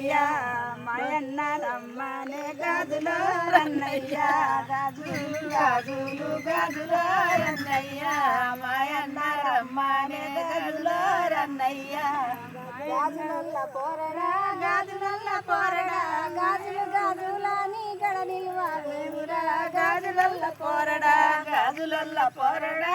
రన్నయ్య మాయన్న రమ్మనే గదులో రన్నయ్య గదులు గదులు గదులో రన్నయ్య మాయన్న రమ్మనే గదులో రన్నయ్య. గాజులల్ల పోరడా గాజులల్ల పోరడా గాజులు గాజులని గడ నిల్వావేమురా గాజులల్ల పోరడా గాజులల్ల పోరడా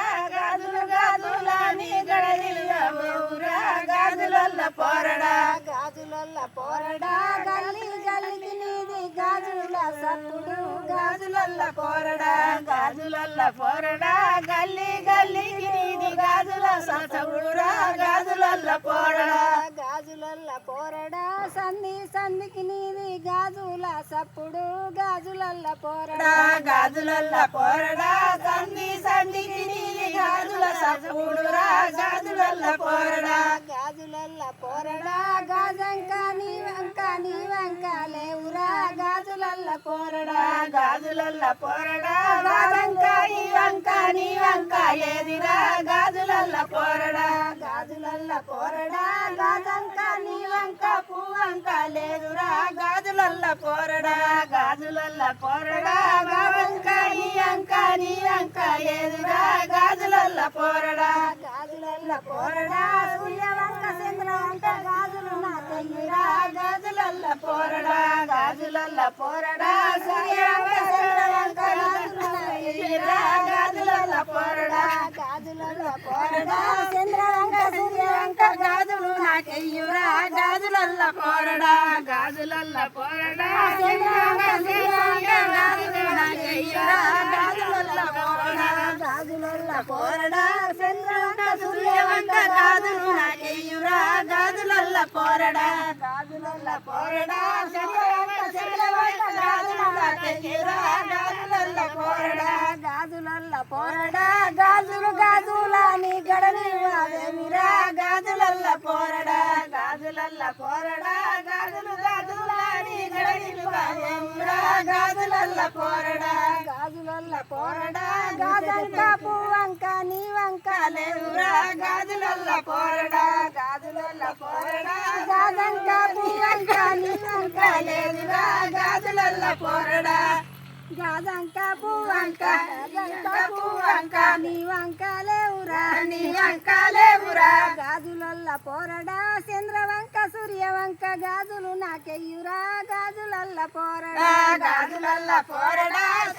పోరడా. గాజులల్ల పోరడా. గల్లి గల్లికి నీది గాజుల సప్పుడు గాజులల్ల పోరడా. గాజులల్ల పోరడా. గల్లి గల్లికి నీది గాజుల సతవుడురా గాజులల్ల పోరడా. గాజులల్ల పోరడా. సంధి సంధికి నీది గాజుల సప్పుడు గాజులల్ల పోరడా. గాజులల్ల పోరడా. సంధి సంధికి నీది గాజుల గాజులల్ల పోరడా. గాజులల్ల పోరడా గాజంక నీ వంక నీ వంక లేవురా గాజులల్ల పోరడా. గాజులల్ల పోరడా గాజంక ఈ వంక నీ వంక లేదిరా గాజులల్ల పోరడా. గాజులల్ల పోరడా గాజంక నీ వంక పువ్వంక లేదురా గాజులల్ల పోరడా. గాజులల్ల పోరడా గాజంక ఈ అంక నీ వంక లేదురా గాజులల్ల పోరడా గాజులల్ల పోరడా సూర్యవంక చంద్రవంక గాజులు నా తెయ్యిరా గాజులల్ల పోరడా గాజులల్ల పోరడా సూర్యవంక చంద్రవంక గాజులల్ల గాజులల్ల పోరడా గాజులల్ల పోరడా చంద్రవంక సూర్యవంక గాజులు నాకెయ్యురా గాజులల్ల పోరడా గాజులల్ల పోరడా గాజులు నాకెయ్యురా గాజులల్ల పోరడా. గాజులల్ల పోరడా గాజులు నాకెయ్యురా గాజులల్ల పోరడా. గాజులల్ల పోరడా గాజులు గాజులని గడని వాదేమిరా గాజులల్ల పోరడా. గాజులల్ల పోరడా గాజులు గాజులాని గడగిలు బాజేమురా గాజులల్ల పోరడా. గాజులల్ల పోరడా గాజంక పువ్వంక నీ వంక లేవురా గాజులల్ల పోరడా. గాజంక పువ్వంక లేదురా గాజులల్ల పోరడా గాజంక వంక లేవురా వంక లేవురా గాజులల్ల పోరడా చంద్రవంక సూర్యవంక గాజులు నాకెయ్యురా గాజులల్ల పోరడా. గాజులల్ల పోరడా.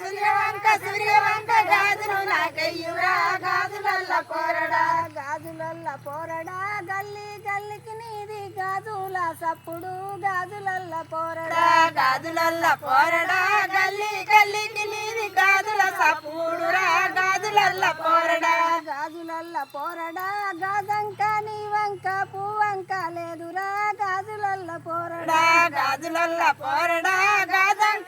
సూర్యవంక సూర్యవంక గాజులు నాకయ్యురా గాజులల్ల పోరడా. గాజులల్ల పోరడా గల్లి గల్లికి నీది గాజుల సప్పుడు గాజులల్ల పోరడా. గాజులల్ల పోరడా గల్లి గల్లికి నీది గాజుల సపూడురా గాజులల్ల పోరడా. గాజులల్ల పోరడా గాజంక నీ వంక పువ్వంక లేదురా గాజులల్ల పోరడా. గాజులల్ల పోరడా గాజంక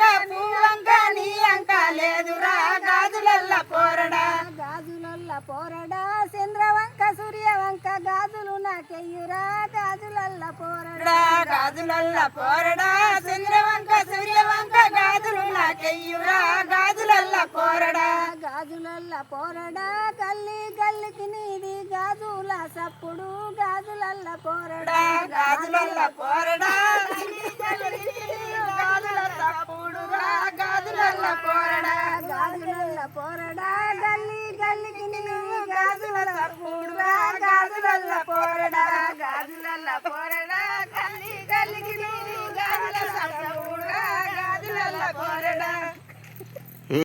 పోరడా చంద్రవంక సూర్యవంక గాజులు నాకెయ్యురా గాజులల్ల పోరడా గాజులల్ల పోరడా చంద్రవంక సూర్యవంక గాజులు నాకెయ్యురా గాజులల్ల పోరడా. గాజులల్ల పోరడా గల్లి గల్లికి నీది గాజుల సప్పుడు గాజులల్ల పోరడా గాజులల్ల పోరడా గాజుల సప్పుడు గాజులల్ల పోరడా. గాజులల్ల పోరడా గల్లి గల్లికి గాజుల తప్పుడురా గాజులల్ల పోరడా